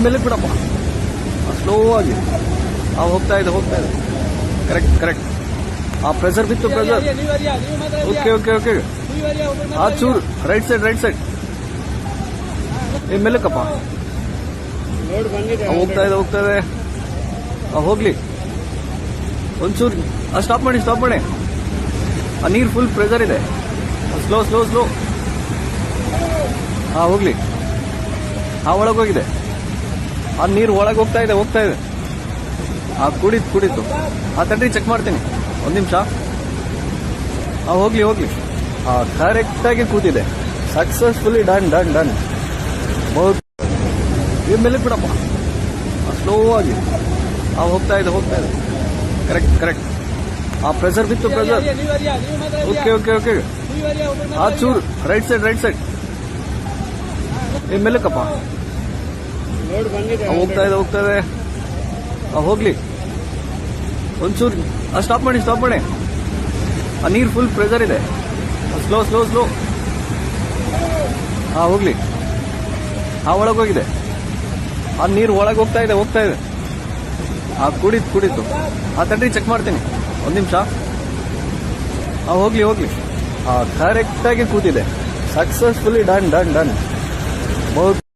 ಮೇಲೆ ಬಿಡಪ್ಪ. ಸ್ಲೋ ಆಗಿ. ಆ ಹೋಗ್ತಾ ಇದೆ ಹೋಗ್ತಾ ಇದೆ. ಕರೆಕ್ಟ್ ಕರೆಕ್ಟ್ ಆ ಪ್ರೆಸರ್ ಬಿತ್ತು ಪ್ರೆಸರ್ ಓಕೆ ಓಕೆ ಓಕೆ ಆ ಚೂರು. ರೈಟ್ ಸೈಡ್ ರೈಟ್ ಸೈಡ್ ಏನ್ ಮೇಲಕ್ಕಪ್ಪ. ಹೋಗ್ತಾ ಇದೆ ಹೋಗ್ತಾ ಇದೆ. ಆ, ಹೋಗ್ಲಿ. ಒಂಚೂರು. ಆ ಸ್ಟಾಪ್ ಮಾಡಿ ಸ್ಟಾಪ್ ಮಾಡಿ. ಆ ನೀರು ಫುಲ್ ಪ್ರೆಸರ್ ಇದೆ. ಸ್ಲೋ ಸ್ಲೋ ಸ್ಲೋ ಹಾ ಹೋಗ್ಲಿ. ಆ ಒಳಗೆ ಹೋಗಿದೆ. ಆ ನೀರು ಒಳಗೆ ಹೋಗ್ತಾ ಇದೆ ಹೋಗ್ತಾ ಇದೆ. ಆ ಕುಡಿತು ಕುಡಿತು ಆ ತಟ್ಟಿ ಚೆಕ್ ಮಾಡ್ತೀನಿ. ಒಂದು ನಿಮಿಷ. ಆ ಹೋಗ್ಲಿ ಹೋಗ್ಲಿ. ಆ ಕರೆಕ್ಟಾಗಿ ಕೂತಿದೆ. ಸಕ್ಸಸ್ಫುಲಿ ಡನ್ ಡನ್ ಡನ್ ಈ ಮೇಲೆ ಬಿಡಪ್ಪ ಸ್ಲೋ ಆಗಿ. ಆ ಹೋಗ್ತಾ ಇದೆ ಹೋಗ್ತಾ ಇದೆ. ಕರೆಕ್ಟ್ ಕರೆಕ್ಟ್ ಆ ಪ್ರೆಸರ್ ಬಿತ್ತು ಪ್ರೆಸರ್ ಓಕೆ ಓಕೆ ಓಕೆ ಆ ಚೂರು. ರೈಟ್ ಸೈಡ್ ರೈಟ್ ಸೈಡ್ ಈ ಮೇಲಕ್ಕಪ್ಪ ಹೋಗ್ತಾ ಇದೆ ಹೋಗ್ತಾ ಇದೆ. ಹೋಗ್ಲಿ. ಒಂಚೂರು ಸ್ಟಾಪ್ ಮಾಡಿ ಸ್ಟಾಪ್ ಮಾಡಿ. ಆ, ನೀರು ಫುಲ್ ಪ್ರೆಷರ್ ಇದೆ. ಸ್ಲೋ ಸ್ಲೋ ಸ್ಲೋ ಹಾ ಹೋಗ್ಲಿ. ಒಳಗೆ ಹೋಗಿದೆ. ಆ, ನೀರು ಒಳಗೆ ಹೋಗ್ತಾ ಇದೆ ಹೋಗ್ತಾ ಇದೆ. ಆ, ಕುಡಿತು ಕುಡಿತು. ಆ, ತಡ್ರಿ ಚೆಕ್ ಮಾಡ್ತೀನಿ. ಒಂದು ನಿಮಿಷ. ಆ, ಹೋಗ್ಲಿ ಹೋಗ್ಲಿ. ಆ ಕರೆಕ್ಟಾಗಿ ಕೂತಿದೆ. Successfully done done done